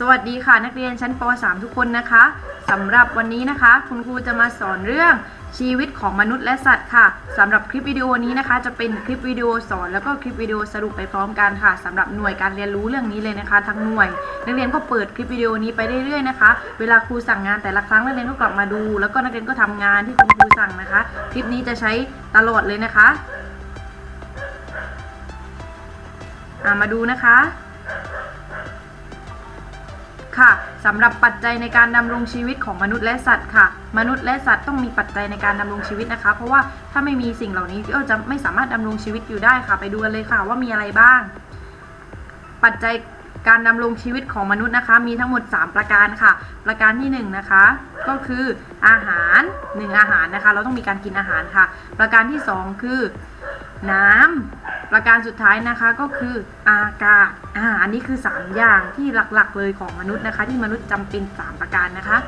สวัสดีค่ะนักเรียนชั้นป .3 ทุกคนนะคะสำหรับวันนี้นะคะ คุณครูจะมาสอนเรื่องชีวิตของมนุษย์และสัตว์ค่ะสำหรับคลิปวิดีโอนี้นะคะ จะเป็นคลิปวิดีโอสอนแล้วก็คลิปวิดีโอสรุปไปพร้อมกันค่ะสำหรับหน่วยการเรียนรู้เรื่องนี้เลยนะคะทั้งหน่วย นักเรียนก็เปิดคลิปวิดีโอนี้ไปเรื่อยๆนะคะ เวลาครูสั่งงานแต่ละครั้งนักเรียนก็กลับมาดู แล้วก็นักเรียนก็ทำงานที่คุณครูสั่งนะคะ คลิปนี้จะใช้ตลอดเลยนะคะมาดูนะคะ ค่ะสำหรับปัจจัยในการดำรงชีวิตของมนุษย์และสัตว์ค่ะ มนุษย์และสัตว์ต้องมีปัจจัยในการดำรงชีวิตนะคะ เพราะว่าถ้าไม่มีสิ่งเหล่านี้ก็จะไม่สามารถดำรงชีวิตอยู่ได้ค่ะ ไปดูกันเลยค่ะว่ามีอะไรบ้าง ปัจจัยการดำรงชีวิตของมนุษย์นะคะ มีทั้งหมด 3 ประการค่ะ ประการที่1นะคะ ก็คืออาหาร 1 อาหารนะคะ เราต้องมีการกินอาหารค่ะ ประการที่ 2 คือ น้ำ ประการสุดท้ายนะคะก็คืออากาศอ่าอันนี้คือ 3 อย่างที่หลักๆเลยของมนุษย์นะคะ ที่มนุษย์จำเป็น 3 ประการนะคะ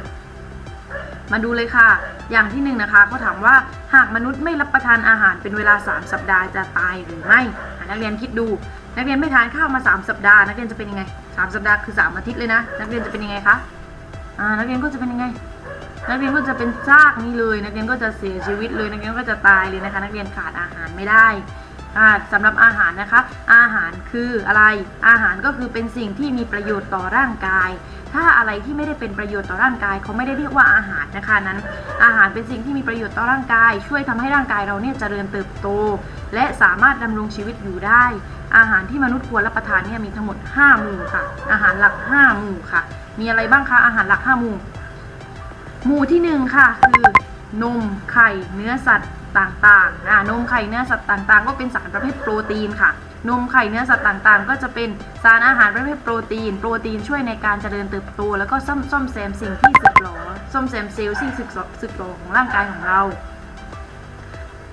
มาดูเลยค่ะ อย่างที่1นงนะคะเขาถามว่าหากมนุษย์ไม่รับประทานอาหารเป็นเวลา 3 สัปดาห์จะตายหรือไม่นักเรียนคิดดู นักเรียนไม่ทานข้าวมา 3 สัปดาห์ นักเรียนจะเป็นยังไง 3 สัปดาห์คือ 3 อาทิตย์เลยนะ นักเรียนจะเป็นยังไงคะอ่านักเรียนก็จะเป็นยังไงนักเรียนก็จะเป็นซากนี้เลย นักเรียนก็จะเสียชีวิตเลย นักเรียนก็จะตายเลยนะคะ นักเรียนขาดอาหารไม่ได้ อ่าสำหรับอาหารนะคะ อาหารคืออะไร อาหารก็คือเป็นสิ่งที่มีประโยชน์ต่อร่างกาย ถ้าอะไรที่ไม่ได้เป็นประโยชน์ต่อร่างกายเขาไม่ได้เรียกว่าอาหารนะคะนั้น อาหารเป็นสิ่งที่มีประโยชน์ต่อร่างกาย ช่วยทำให้ร่างกายเราเนี่ยเจริญเติบโต และสามารถดำรงชีวิตอยู่ได้ อาหารที่มนุษย์ควรรับประทานเนี่ยมีทั้งหมด 5 หมู่ค่ะ อาหารหลัก 5 หมู่ค่ะ มีอะไรบ้างคะอาหารหลัก 5 หมู่ หมู่ที่หนึ่งค่ะคือนมไข่ เนื้อสัตว์ ต่างๆอ่านมไข่เนื้อสัตว์ต่างๆ ก็เป็นสารประเภทโปรตีนค่ะ นมไข่เนื้อสัตว์ต่างๆ ก็จะเป็นสารอาหารประเภทโปรตีน โปรตีนช่วยในการเจริญเติบโต แล้วก็ซ่อมซ่อมแซมสิ่งที่สึกหรอซ่อมแซมเซลล์ที่สึกสึกหรอของร่างกายของเรา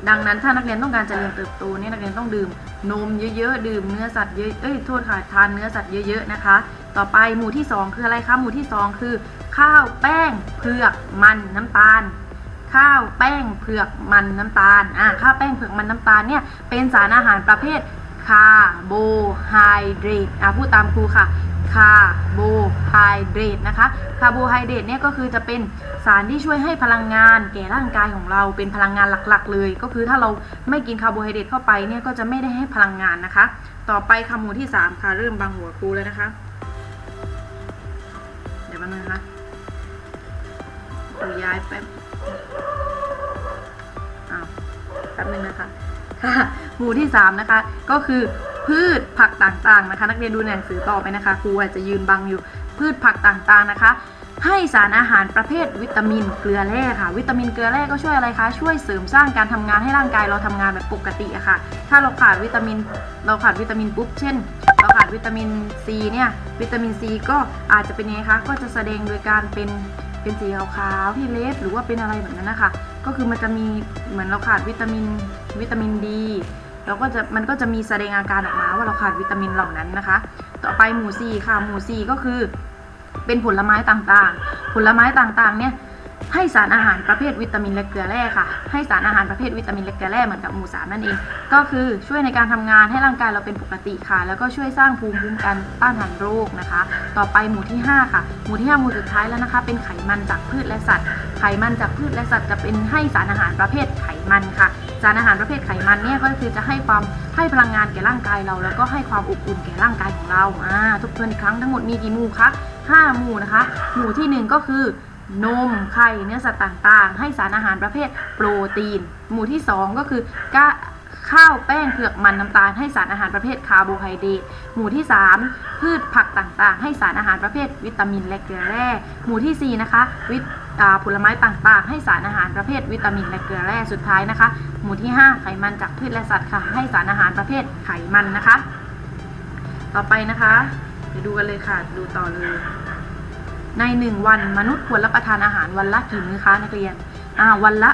ดังนั้นถ้านักเรียนต้องการเจริญเติบโตเนี่ยนักเรียนต้องดื่มนมเยอะๆ ดื่มเนื้อสัตว์เยอะ เอ้ยโทษค่ะทานเนื้อสัตว์เยอะๆนะคะ ต่อไปหมู่ที่ 2 คืออะไรคะ หมู่ที่ 2 คือ ข้าวแป้งเผือกมันน้ำตาล ข้าวแป้งเผือกมันน้ำตาลอ่าข้าวแป้งเผือกมันน้ำตาลเนี่ยเป็นสารอาหารประเภทคาร์โบไฮเดรตอ่าพูดตามครูค่ะคาร์โบไฮเดรตนะคะคาร์โบไฮเดรตเนี่ยก็คือจะเป็นสารที่ช่วยให้พลังงานแก่ร่างกายของเราเป็นพลังงานหลักๆ เลย ก็คือถ้าเราไม่กินคาร์โบไฮเดรตเข้าไปเนี่ยก็จะไม่ได้ให้พลังงานนะคะ ต่อไปคำหมู่ที่ 3 ค่ะ เริ่มบังหัวครูเลยนะคะเดี๋ยวแป๊บนึงนะคะครูย้ายแป๊บ แป๊บนึงนะคะค่ะหมู่ที่ 3 นะคะ ก็คือพืชผักต่างๆนะคะ นักเรียนดูในหนังสือต่อไปนะคะครูอาจจะยืนบังอยู่ พืชผักต่างๆนะคะ ให้สารอาหารประเภทวิตามินเกลือแร่ค่ะ วิตามินเกลือแร่ก็ช่วยอะไรคะ ช่วยเสริมสร้างการทำงานให้ร่างกายเราทำงานแบบปกติอะค่ะ ถ้าเราขาดวิตามินเราขาดวิตามินปุ๊บเช่นเราขาดวิตามินซีเนี่ยวิตามินซีก็อาจจะเป็นยังไงคะก็จะแสดงโดยการเป็นเป็นสีขาวๆที่เล็บหรือว่าเป็นอะไรแบบนั้นนะคะ ก็คือมันจะมีเหมือนเราขาดวิตามินวิตามินดีเราก็จะมันก็จะมีแสดงอาการออกมาว่าเราขาดวิตามินเหล่านั้นนะคะ ต่อไปหมู่ซีค่ะหมู่ซีก็คือ เป็นผลไม้ต่างๆ ผลไม้ต่างๆเนี่ยให้สารอาหารประเภทวิตามินและเกลือแร่ค่ะ ให้สารอาหารประเภทวิตามินและเกลือแร่เหมือนกับหมู่สามนั่นเอง ก็คือช่วยในการทำงานให้ร่างกายเราเป็นปกติค่ะ แล้วก็ช่วยสร้างภูมิคุ้มกันต้านทานโรคนะคะ ต่อไปหมู่ที่ 5 ค่ะ หมู่ที่5หมู่สุดท้ายแล้วนะคะ เป็นไขมันจากพืชและสัตว์ มันจากพืชและสัตว์จะเป็นให้สารอาหารประเภทไขมันค่ะ สารอาหารประเภทไขมันเนี่ยก็คือจะให้ความให้พลังงานแก่ร่างกายเรา แล้วก็ให้ความอบอุ่นแก่ร่างกายของเราอ่าทบทวนอีกครั้งทั้งหมดมีกี่หมู่คะ5หมู่นะคะ หมู่ทีหนึ่1 ก็คือนมไข่เนื้อสัตว์ต่างๆ ให้สารอาหารประเภทโปรตีน หมู่ที่ 2 ก็คือกะข้าวแป้งเผือกมันน้ำตาลให้สารอาหารประเภทคาร์โบไฮเดรตหมู่ที่ 3 พืชผักต่างๆ ให้สารอาหารประเภทวิตามินและเกลือแร่ หมู่ทีสี่4 นะคะวิต ผลไม้ต่างๆ ให้สารอาหารประเภทวิตามินและเกลือแร่สุดท้ายนะคะ หมู่ที่ 5 ไขมันจากพืชและสัตว์ค่ะ ให้สารอาหารประเภทไขมันนะคะ ต่อไปนะคะเดี๋ยวดูกันเลยค่ะ ดูต่อเลย ในหนึ่งวันมนุษย์ควรรับประทานอาหารวันละกี่มื้อคะนักเรียนอ่าวันละ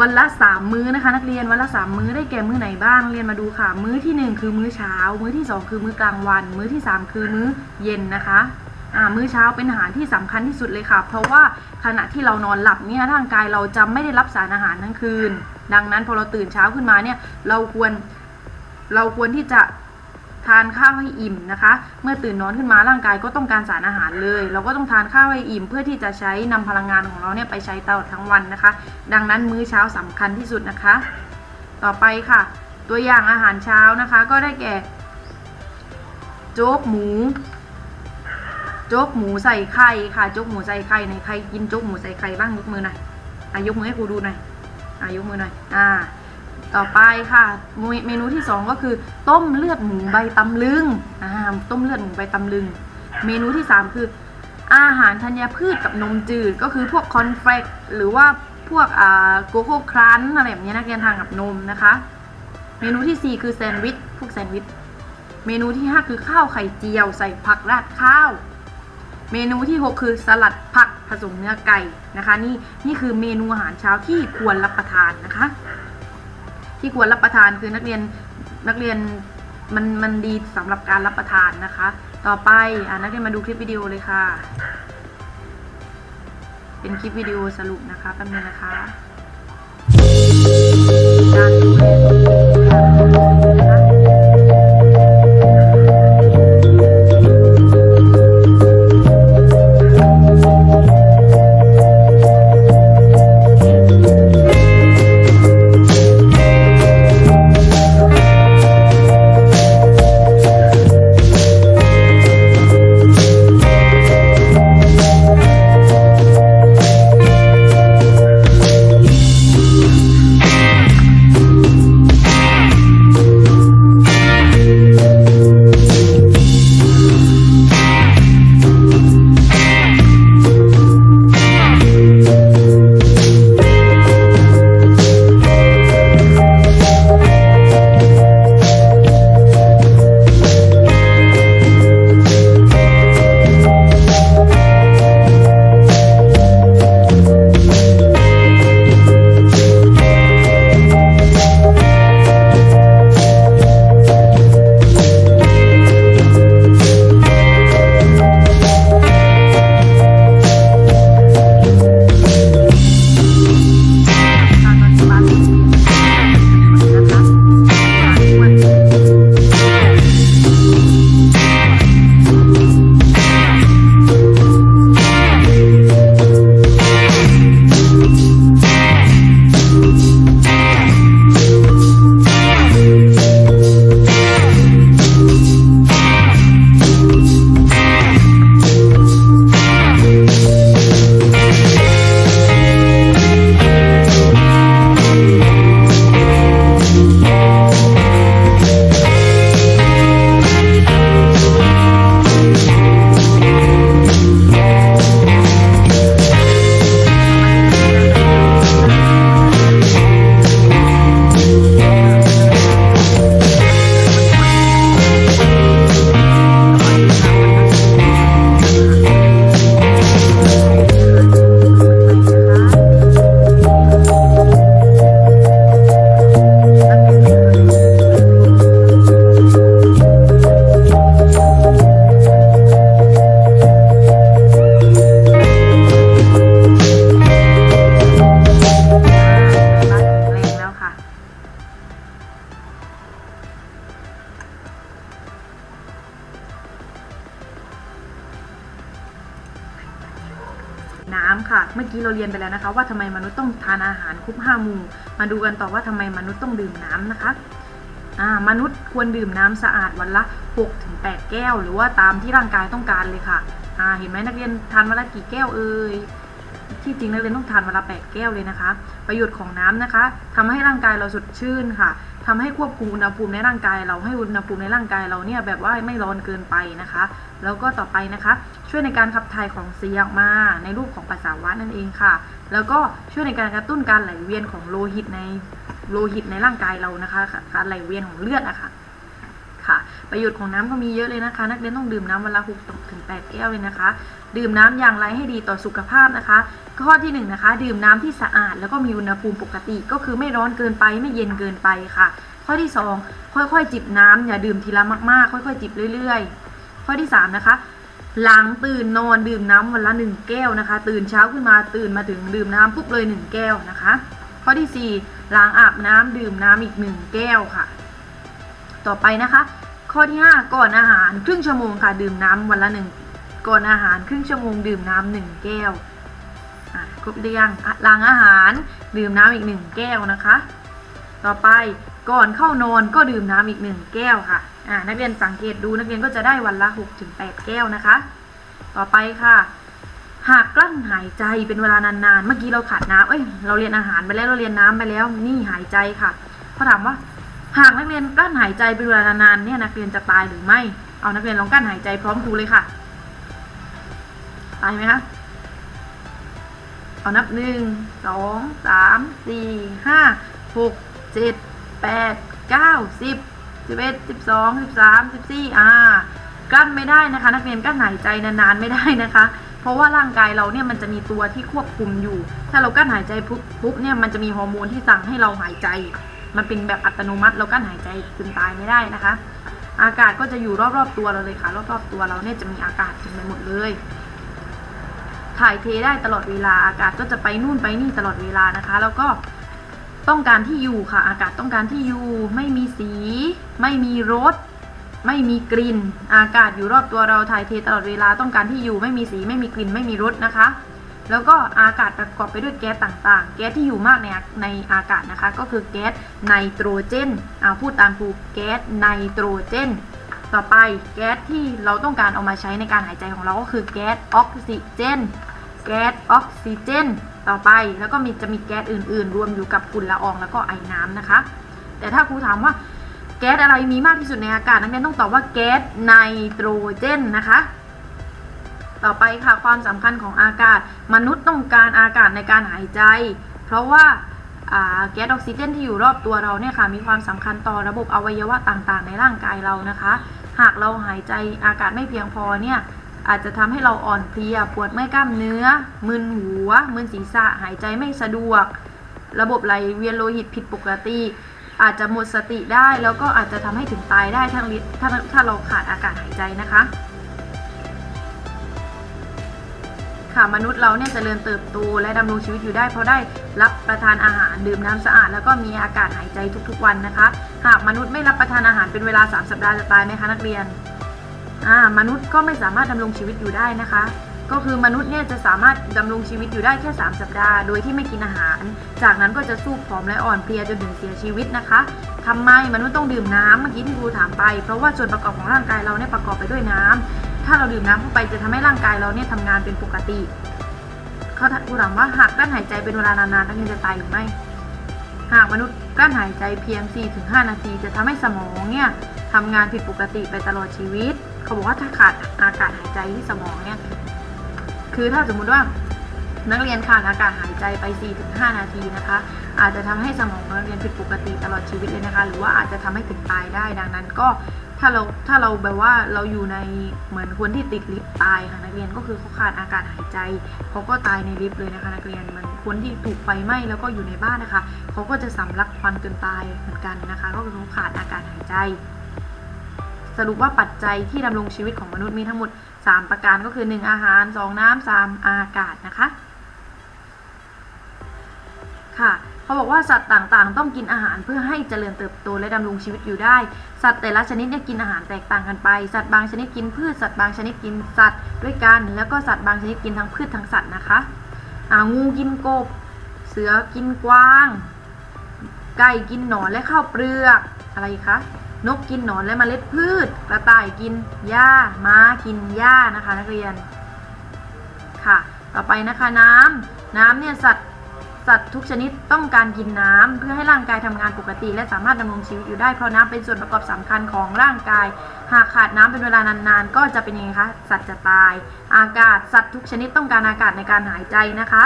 วันละสามมื้อนะคะ นักเรียนวันละสามมื้อได้แก่มื้อไหนบ้างเรียนมาดูค่ะ มื้อที่หนึ่งคือมื้อเช้า มื้อที่สองคือมื้อกลางวัน มื้อที่สามคือมื้อเย็นนะคะ มื้อเช้าเป็นอาหารที่สำคัญที่สุดเลยค่ะ เพราะว่าขณะที่เรานอนหลับเนี่ยร่างกายเราจะไม่ได้รับสารอาหารทั้งคืน ดังนั้นพอเราตื่นเช้าขึ้นมาเนี่ยเราควรเราควรที่จะทานข้าวให้อิ่มนะคะ เมื่อตื่นนอนขึ้นมาร่างกายก็ต้องการสารอาหารเลย เราก็ต้องทานข้าวให้อิ่ม เพื่อที่จะใช้นำพลังงานของเราเนี่ยไปใช้ตลอดทั้งวันนะคะ ดังนั้นมื้อเช้าสำคัญที่สุดนะคะ ต่อไปค่ะ ตัวอย่างอาหารเช้านะคะ ก็ได้แก่ โจ๊กหมู โจ๊กหมูใส่ไข่ค่ะโจ๊กหมูใส่ไข่ในใครกินโจ๊กหมูใส่ไข่บ้างยกมือหน่อยอะยกมือให้ครูดูหน่อยอะยกมือหน่อยอ่าต่อไปค่ะเมมนูที่สองก็คือ ต้มเลือดหมูใบตำลึงอ่าต้มเลือดหมูใบตำลึง เมนูที่สามคือ อาหารธัญพืชกับนมจืดก็คือพวกคอนเฟลกหรือว่าพวกอ่าโกโก้ครันอะไรแบบนี้นักเรียนทานกับนมนะคะ เมนูที่สี่คือแซนด์วิชพวกแซนด์วิชเมนูที่ 5 คือข้าวไข่เจียวใส่ผักราดข้าว เมนูที่ 6 คือสลัดผักผสมเนื้อไก่นะคะ นี่นี่คือเมนูอาหารเช้าที่ควรรับประทานนะคะ ที่ควรรับประทานคือนักเรียนนักเรียนมันมันดีสำหรับการรับประทานนะคะ ต่อไปอ่านักเรียนมาดูคลิปวิดีโอเลยค่ะ เป็นคลิปวิดีโอสรุปนะคะแป๊บนึงนะคะการดูแลำค่เราเรียนไปแล้วนะคะ ว่าทำไมมนุษย์ต้องทานอาหารครบห้าหมู่ มาดูกันต่อว่าทำไมมนุษย์ต้องดื่มน้ำนะคะมนุษย์ควรดื่มน้ำสะอาดวันละ 6-8 แก้ว หรือว่าตามที่ร่างกายต้องการเลยค่ะเห็นไหมนักเรียนทานวันละกี่แก้วเอ่ยที่จริงนักเรียนต้องทานวันละ 8 แก้วเลยนะคะ ประโยชน์ของน้ำนะคะทำให้ร่างกายเราสดชื่นค่ะ ทำให้ควบคุมอุณหภูมิในร่างกาย เราให้อุณหภูมิในร่างกายเราเนี่ยแบบว่าไม่ร้อนเกินไปนะคะ แล้วก็ต่อไปนะคะ ช่วยในการขับถ่ายของเสียออกมาในรูปของปัสสาวะนั่นเองค่ะ แล้วก็ช่วยในการกระตุ้นการไหลเวียนของโลหิตในโลหิตในร่างกายเรานะคะ การไหลเวียนของเลือดอะค่ะค่ะประโยชน์ของน้ำก็มีเยอะเลยนะคะ นักเรียนต้องดื่มน้ำวันละ6ถึง8แก้วเลยนะคะ ดื่มน้ำอย่างไรให้ดีต่อสุขภาพนะคะ ข้อที่1นงนะคะดื่มน้ำที่สะอาด แล้วก็มีอุณหภูมิปกติ ก็คือไม่ร้อนเกินไปไม่เย็นเกินไปค่ะ ข้อที่ 2 ค่อยๆ จิบน้ำอย่าดื่มทีละมากๆ ค่อยๆ จิบเรื่อย ๆ ข้อที่ 3 นะคะ หลังตื่นนอนดื่มน้ำวันละ 1 แก้วนะคะ ตื่นเช้าขึ้นมาตื่นมาถึงดื่มน้ำปุ๊บเลย 1 แก้วนะคะ ข้อที่4ล้างอาบน้ำดื่มน้ำอีก 1 แก้วค่ะ ต่อไปนะคะ ข้อที่ 5 ก่อนอาหารครึ่งชั่วโมงค่ะดื่มน้ำวันละหนึ่งก่อนอาหารครึ่งชั่วโมงดื่มน้ำหนึ่งแก้ว ครบหรือยังอะหลังอาหาร ดื่มน้ำอีกหนึ่งแก้วนะคะ ต่อไปก่อนเข้านอนก็ดื่มน้ำอีกหนึ่งแก้วค่ะอ่านักเรียนสังเกตดูนักเรียนก็จะได้วันละ6-8แก้วนะคะ ต่อไปค่ะ หากกลั้นหายใจเป็นเวลานานๆ เมื่อกี้เราขาดน้ำเอ้ยเราเรียนอาหารไปแล้วเราเรียนน้ำไปแล้วนี่หายใจค่ะเขาถามว่าหากนักเรียนกลั้นหายใจเป็นเวลานานๆเนี่ยนักเรียนจะตายหรือไม่ เอานักเรียนลองกลั้นหายใจพร้อมครูเลยค่ะ ตายไหมคะ เอานับหนึ่งสองสามสี่ห้าหกเจ็ดแปดเก้าสิบสิบเอ็ดสิบสองสิบสามสิบสี่อ่ากั้นไม่ได้นะคะ นักเรียนกั้นหายใจนานๆไม่ได้นะคะ เพราะว่าร่างกายเราเนี่ยมันจะมีตัวที่ควบคุมอยู่ ถ้าเรากั้นหายใจปุ๊บปุ๊บเนี่ยมันจะมีฮอร์โมนที่สั่งให้เราหายใจ มันเป็นแบบอัตโนมัติ เรากั้นหายใจจนตายไม่ได้นะคะ อากาศก็จะอยู่รอบๆตัวเราเลยค่ะ รอบๆตัวเราเนี่ยจะมีอากาศเต็มไปหมดเลย ถ่ายเทได้ตลอดเวลาอากาศก็จะไปนู่นไปนี่ตลอดเวลานะคะ แล้วก็ต้องการที่อยู่ค่ะ อากาศต้องการที่อยู่ไม่มีสี ไม่มีรสไม่มีกลิ่น อากาศอยู่รอบตัวเราถ่ายเทตลอดเวลาต้องการที่อยู่ไม่มีสี ไม่มีกลิ่น ไม่มีรสนะคะ แล้วก็อากาศประกอบไปด้วยแก๊สต่างๆ แก๊สที่อยู่มากในในอากาศนะคะ ก็คือแก๊สไนโตรเจนอ่าพูดตามครูแก๊สไนโตรเจน ต่อไปแก๊สที่เราต้องการเอามาใช้ในการหายใจของเราก็คือแก๊สออกซิเจน แก๊สออกซิเจน ต่อไปแล้วก็มีจะมีแก๊สอื่น ๆ รวมอยู่กับฝุ่นละอองแล้วก็ไอน้ำนะคะ แต่ถ้าครูถามว่าแก๊สอะไรมีมากที่สุดในอากาศนักเรียนต้องตอบว่าแก๊สไนโตรเจนนะคะ ต่อไปค่ะความสำคัญของอากาศ มนุษย์ต้องการอากาศในการหายใจ เพราะว่าอ่าแก๊สออกซิเจนที่อยู่รอบตัวเราเนี่ยค่ะมีความสำคัญต่อระบบอวัยวะต่างๆ ในร่างกายเรานะคะ หากเราหายใจอากาศไม่เพียงพอเนี่ยอาจจะทำให้เราอ่อนเพลียปวดเมื่อยกล้ามเนื้อ มึนหัว มึนศีรษะหายใจไม่สะดวก ระบบไหลเวียนโลหิตผิดปกติ อาจจะหมดสติได้แล้วก็อาจจะทำให้ถึงตายได้ถ้งถ้าถ้าเราขาดอากาศหายใจนะคะ ค่ะมนุษย์เราเนี่ยจเจริญเติบโตและดำรงชีวิตอยู่ได้ เพราะได้รับประทานอาหารดื่มน้ำสะอาด แล้วก็มีอากาศหายใจทุกๆ วันนะคะ หากมนุษย์ไม่รับประทานอาหารเป็นเวลา 3 สัปดาห์จะตายไหมคะนักเรียนอ่ามนุษย์ก็ไม่สามารถดำรงชีวิตอยู่ได้นะคะ ก็คือมนุษย์เนี่ยจะสามารถดำรงชีวิตอยู่ได้แค่ 3 สัปดาห์ โดยที่ไม่กินอาหาร จากนั้นก็จะสู้ผอมและอ่อนเพลียจนถึงเสียชีวิตนะคะทำไมมนุษย์ต้องดื่มน้ำเมื่อกี้ที่ครูถามไป เพราะว่าส่วนประกอบของร่างกายเราเนี่ยประกอบไปด้วยน้ำ ถ้าเราดื่มน้ำเข้าไปจะทำให้ร่างกายเราเนี่ยทำงานเป็นปกติ เขาถามว่าหากกลั้นหายใจเป็นเวลานานๆนักเรียนจะตายหรือไม่ หากมนุษย์กลั้นหายใจเพียง 4-5 นาที จะทำให้สมองเนี่ยทำงานผิดปกติไปตลอดชีวิต เขาบอกว่าถ้าขาดอากาศหายใจที่สมองเนี่ยคือถ้าสมมุติว่านักเรียนขาดอากาศหายใจไป 4-5 นาทีนะคะ อาจจะทำให้สมองนักเรียนผิดปกติตลอดชีวิตเลยนะคะ หรือว่าอาจจะทำให้ถึงตายได้ดังนั้นก็ ถ้าเราถ้าเราแบบว่าเราอยู่ในเหมือนคนที่ติดลิฟต์ตายค่ะนักเรียนก็คือเขาขาดอากาศหายใจเขาก็ตายในลิฟต์เลยนะคะนักเรียนเหมือนคนที่ถูกไฟไหม้แล้วก็อยู่ในบ้านนะคะเขาก็จะสำลักควันจนตายเหมือนกันนะคะ ก็คือเขาขาดอากาศหายใจ สรุปว่าปัจจัยที่ดำรงชีวิตของมนุษย์มีทั้งหมด 3 ประการก็คือ 1 อาหาร 2 น้ำ3อากาศนะคะค่ะ เขาบอกว่าสัตว์ต่างๆ ต้องกินอาหารเพื่อให้เจริญเติบโตและดำรงชีวิตอยู่ได้ สัตว์แต่ละชนิดเนี่ยกินอาหารแตกต่างกันไป สัตว์บางชนิดกินพืช สัตว์บางชนิดกินสัตว์ด้วยกัน แล้วก็สัตว์บางชนิดกินทั้งพืชทั้งสัตว์นะคะอ่างูกินกบ เสือกินกวาง ไก่กินหนอนและข้าวเปลือก อะไรคะ นกกินหนอนและเมล็ดพืช กระต่ายกินหญ้า ม้ากินหญ้านะคะนักเรียน ค่ะ ต่อไปนะคะน้ำ น้ำเนี่ยสัตว์ สัตว์ทุกชนิดต้องการกินน้ำเพื่อให้ร่างกายทำงานปกติ และสามารถดำรงชีวิตอยู่ได้เพราะน้ำเป็นส่วนประกอบสำคัญของร่างกาย หากขาดน้ำเป็นเวลานานๆ ก็จะเป็นยังไงคะสัตว์จะตาย อากาศสัตว์ทุกชนิดต้องการอากาศในการหายใจนะคะ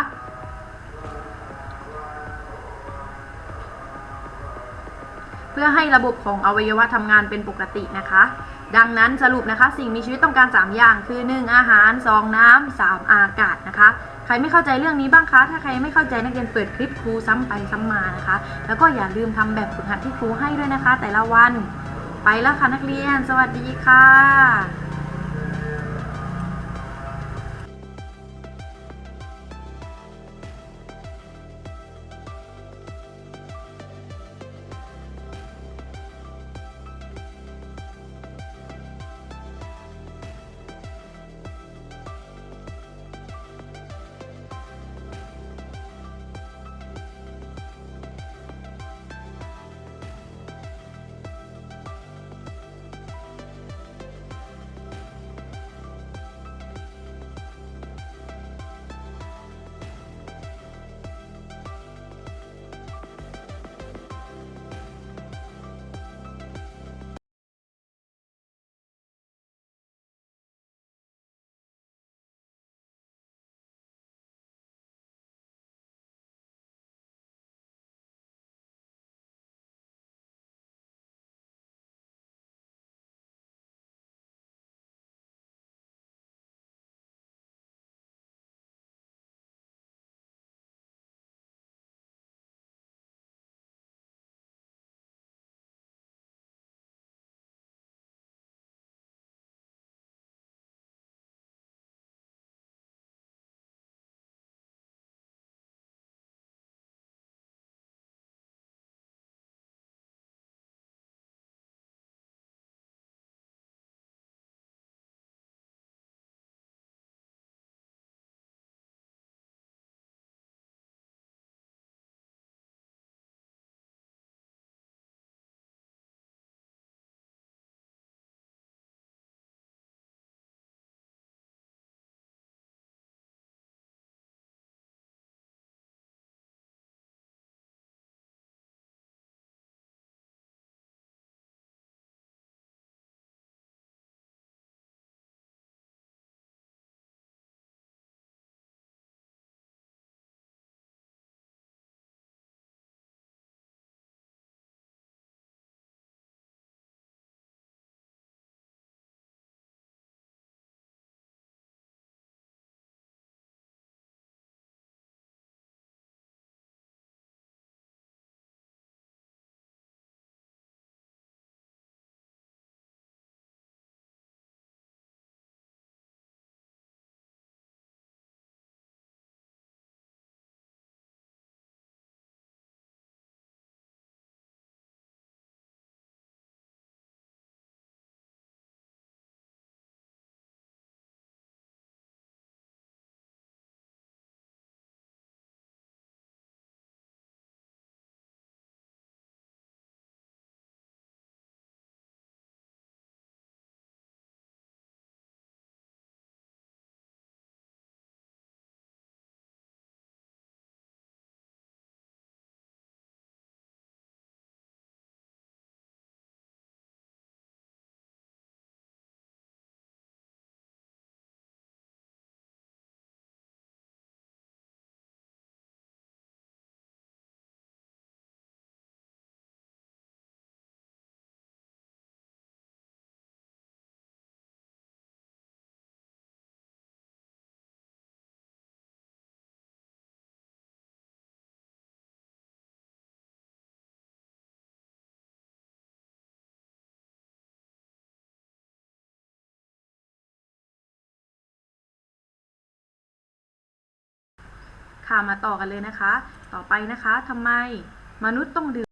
เพื่อให้ระบบของอวัยวะทำงานเป็นปกตินะคะ ดังนั้นสรุปนะคะ สิ่งมีชีวิตต้องการ 3 อย่าง คือ 1 อาหาร 2 น้ำ3อากาศนะคะ ใครไม่เข้าใจเรื่องนี้บ้างคะ ถ้าใครไม่เข้าใจนักเรียนเปิดคลิปครูซ้ำไปซ้ำมานะคะ แล้วก็อย่าลืมทำแบบฝึกหัดที่ครูให้ด้วยนะคะ แต่ละวัน ไปแล้วค่ะนักเรียน สวัสดีค่ะ ค่ะมาต่อกันเลยนะคะ ต่อไปนะคะทำไมมนุษย์ต้องดื่ม